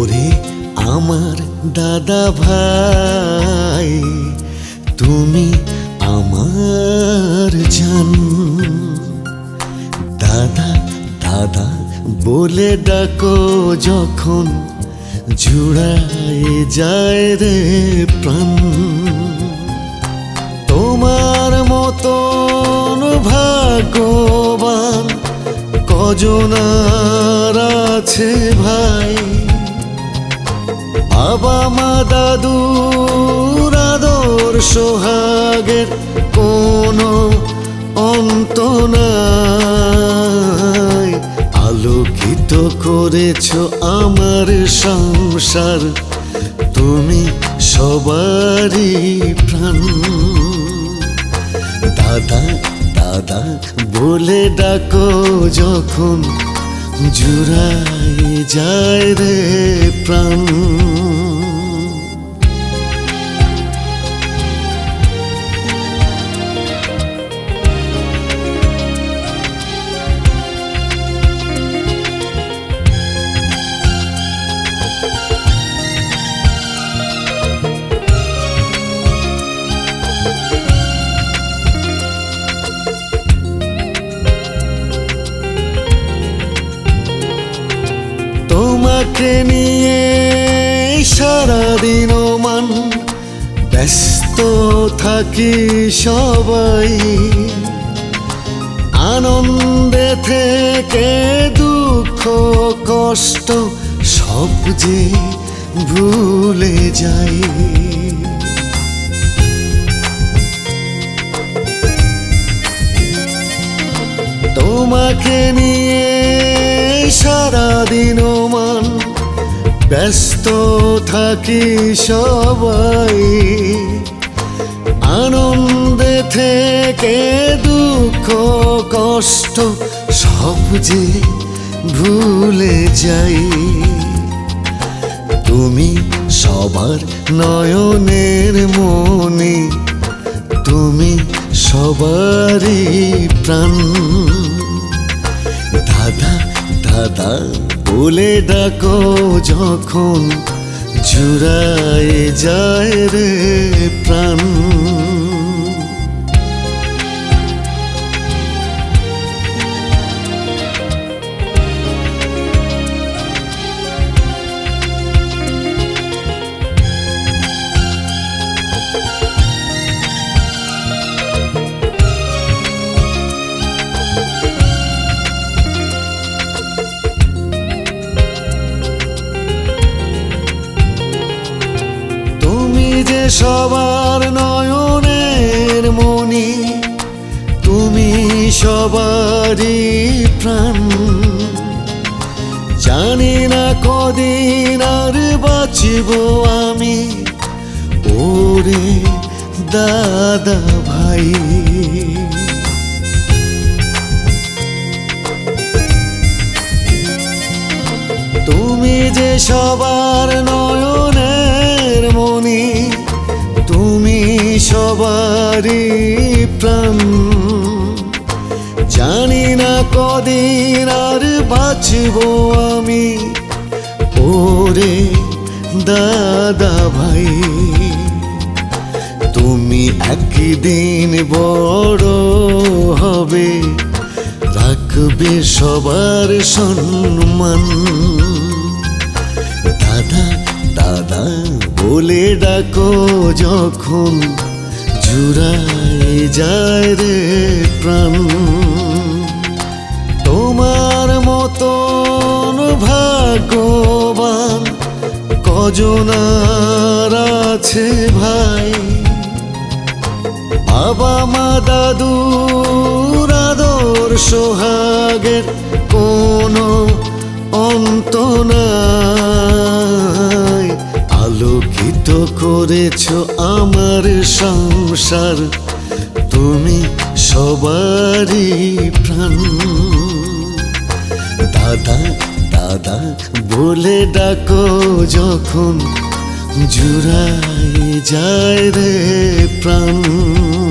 ওরে আমার দাদা ভাই, তুমি আমার জান। দাদা দাদা বলে ডাকো যখন জুড়ায় যায় রে প্রাণ। তোমার মতন ভাগ্যবান কজনার আছে ভাই। বাবা মা দাদুর আদর সোহাগের কোনো অন্ত নাই। আলোকিত করেছ আমার সংসার, তুমি সবারই প্রাণ। দাদা দাদা, বলে ডাকো যখন জুড়াই যায় রে প্রাণ। সারাদিন মান ব্যস্ত থাকি সবাই। আনন্দে থেকে দুঃখ, কষ্ট সব যে ভুলে যাই। তোমাকে নিয়ে সারাদিন মান ব্যস্ত থাকি সবাই। আনন্দে থেকে দুঃখ, কষ্ট, সব যে ভুলে যাই। তুমি সবার নয়নের মনে তুমি সবারই প্রাণ। দাদা দাদা বলে ডাকো যখন জুড়ায় যায় রে প্রাণ। সবার নয়নের মনি তুমি সবারই প্রাণ। জানি না কদিন আর বাঁচিব আমি, ওরে দাদা ভাই। তুমি যে সবার নয়নের সবারই প্রাণ। জানি না কদিন আর বাঁচব আমি। ওরে দাদা ভাই, তুমি একদিন বড় হবে। রাখবে সবার সম্মান। দাদা বলে ডাকো যখন জুড়াই যায় রে প্রাণ। তোমার মতন ভাগ্যবান কজনার আছে ভাই। বাবা, মা, দাদুর আদর সোহাগের কোনো অন্ত নাই। আলোকিত করেছ আমার সংসার। তুমি সবারই প্রাণ। দাদা দাদা, বলে ডাকো যখন। জুড়াই যায় রে প্রাণ।